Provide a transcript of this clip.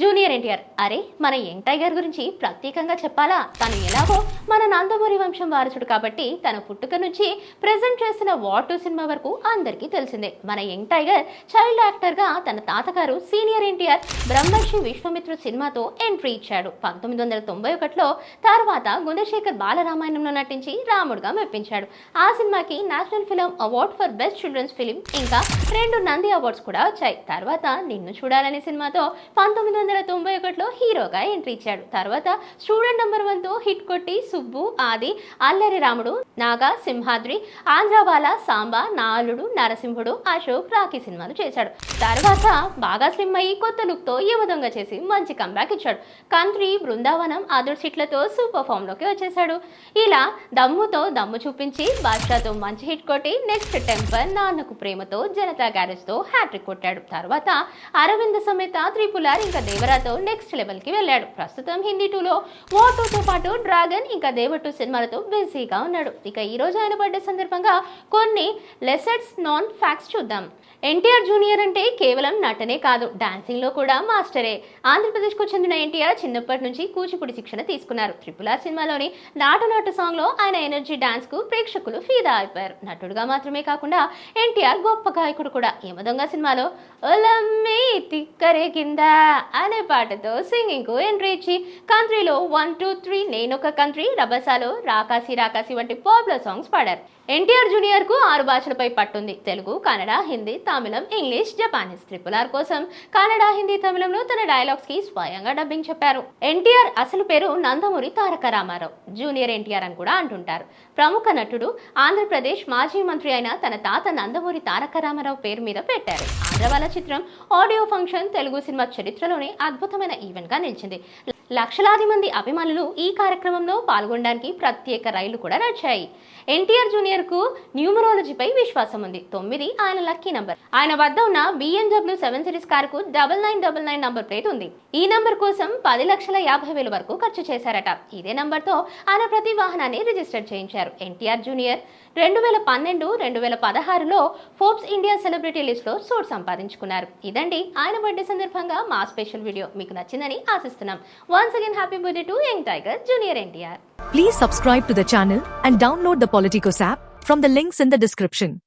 Junior NTR. అరే మన young tiger గురించి ప్రత్యేకంగా చెప్పాలా? తను ఎలాగో మన నందమూరి వంశం వారసుడు కాబట్టి తన పుట్టుక నుంచి ప్రెజెంట్ చేసిన వార్ టూ సినిమా వరకు అందరికీ తెలిసిందే. మన యంగ్ టైగర్ చైల్డ్ యాక్టర్గా తన తాతగారు సీనియర్ ఎన్టీఆర్ బ్రహ్మర్షి విశ్వమిత్ర సినిమాతో ఎంట్రీ ఇచ్చాడు. పంతొమ్మిది వందల తొంభై ఒకటిలో తర్వాత గుణశేఖర్ బాలరామాయణంలో నటించి రాముడుగా మెప్పించాడు. ఆ సినిమాకి national film award for best children's film ఇంకా రెండు నంది అవార్డ్స్ కూడా వచ్చాయి. తర్వాత నిన్ను చూడాలనే సినిమాతో పంతొమ్మిది వందల తొంభై ఒకటిలో హీరోగా ఎంట్రీ ఇచ్చాడు. తర్వాత స్టూడెంట్ నెంబర్ వన్తో హిట్ కొట్టి సుబ్బు ఆది అల్లరి రాముడు నాగా సింహాద్రి ఆంధ్రబాల సాంబా నాలుడు నరసింహుడు అశోక్ రాఖీ సినిమాలు చేశాడు. తర్వాత బాగా స్లిమ్ అయ్యి కొత్త లుక్తో యువదంగా చేసి మంచి కంబ్యాక్ ఇచ్చాడు. కంత్రి బృందావనం ఆదర్శ్ హిట్లతో సూపర్ ఫామ్లోకి వచ్చేసాడు ఇలా దమ్ముతో దమ్ము చూపించి బాద్షాతో మంచి హిట్ కొట్టి next temper Nannaku Prematho Janata గ్యారేజ్తో hat trick కొట్టాడు. తర్వాత అరవింద సమేత త్రిపులార్ ఇంకా దేవరాతో నెక్స్ట్ లెవెల్కి వెళ్ళాడు. ప్రస్తుతం హిందీ టూలో ఓటోతో పాటు డ్రాగన్ ఇంకా దేవటు సినిమాలతో బిజీగా ఉన్నాడు. ఇక ఈ రోజు ఆయన బర్త్డే సందర్భంగా కొన్ని లెసెట్స్ నాన్ ఫ్యాక్ట్స్ చూద్దాం. ఎన్టీఆర్ జూనియర్ అంటే కేవలం నటనే కాదు డాన్సింగ్లో కూడా మాస్టరే ఆంధ్రప్రదేశ్కు చెందిన ఎన్టీఆర్ చిన్నప్పటి నుంచి కూచిపూడి శిక్షణ తీసుకున్నారు. ట్రిపుల్ ఆర్ సినిమాలోని నాటు నాటు సాంగ్లో ఆయన ఎనర్జీ డాన్స్కు ప్రేక్షకులు ఫీదా అయిపోయారు. నటుడుగా మాత్రమే కాకుండా ఎన్టీఆర్ గొప్ప గాయకుడు కూడా. యమదొంగ సినిమాలో ఒలమ్మి తిక్కరే కింద అనే పాటతో సింగింగ్కు ఎంట్రీ ఇచ్చి కంట్రీలో వన్ టూ త్రీ నేనొక కంట్రీ రబసాలో రాకాసి రాకాసి వంటి పాపులర్ సాంగ్స్ పాడారు. ఎన్టీఆర్ జూనియర్కు ఆరు భాషలపై పట్టుంది Telugu Kannada Hindi Tamil English Japanese triple R కోసం. కన్నడ హిందీ తమిళంలో తన డైలాగ్స్కి స్వయంగా డబ్బింగ్ చెప్పారు. ఎన్టీఆర్ అసలు పేరు నందమూరి తారక రామారావు. జూనియర్ ఎన్టీఆర్ అని కూడా అంటుంటారు. ప్రముఖ నటుడు ఆంధ్రప్రదేశ్ మాజీ మంత్రి అయిన తన తాత నందమూరి తారక రామారావు పేరు మీద పెట్టారు. ఆంధ్రవాల చిత్రం ఆడియో ఫంక్షన్ తెలుగు సినిమా చరిత్రలోనే అద్భుతమైన ఈవెంట్గా నిలిచింది. లక్షలాది మంది అభిమానులు ఈ కార్యక్రమంలో పాల్గొనడానికి ప్రత్యేక రైళ్ళు కూడా నడిచాయి. ఎన్టీఆర్ జూనియర్కు న్యూమరాలజీపై విశ్వాసం ఉంది. తొమ్మిది ఆయన లక్కీ నంబర్. ఆయన వద్ద ఉన్న బిఎండబ్ల్యూ సెవెన్ సిరీస్ కారుకు double nine double nine number plate ఉంది. ఈ నంబర్ కోసం పది లక్షల యాభై వేల వరకు ఖర్చు చేశారట. ఇదే నంబర్తో ఆయన ప్రతి వాహనాన్ని రిజిస్టర్ చేయించారు. ఎన్టీఆర్ జూనియర్ రెండు వేల పన్నెండు రెండు వేల పదహారులో ఫోర్బ్స్ ఇండియా సెలబ్రిటీ లిస్ట్లో చోటు సంపాదించుకున్నారు. ఇదండి ఆయన బర్త్డే సందర్భంగా మా స్పెషల్ వీడియో. మీకు నచ్చిందని ఆశిస్తున్నాం. Once again, happy birthday to Young Tiger, Junior NTR. Please subscribe to the channel and download the Politicos app from the links in the description.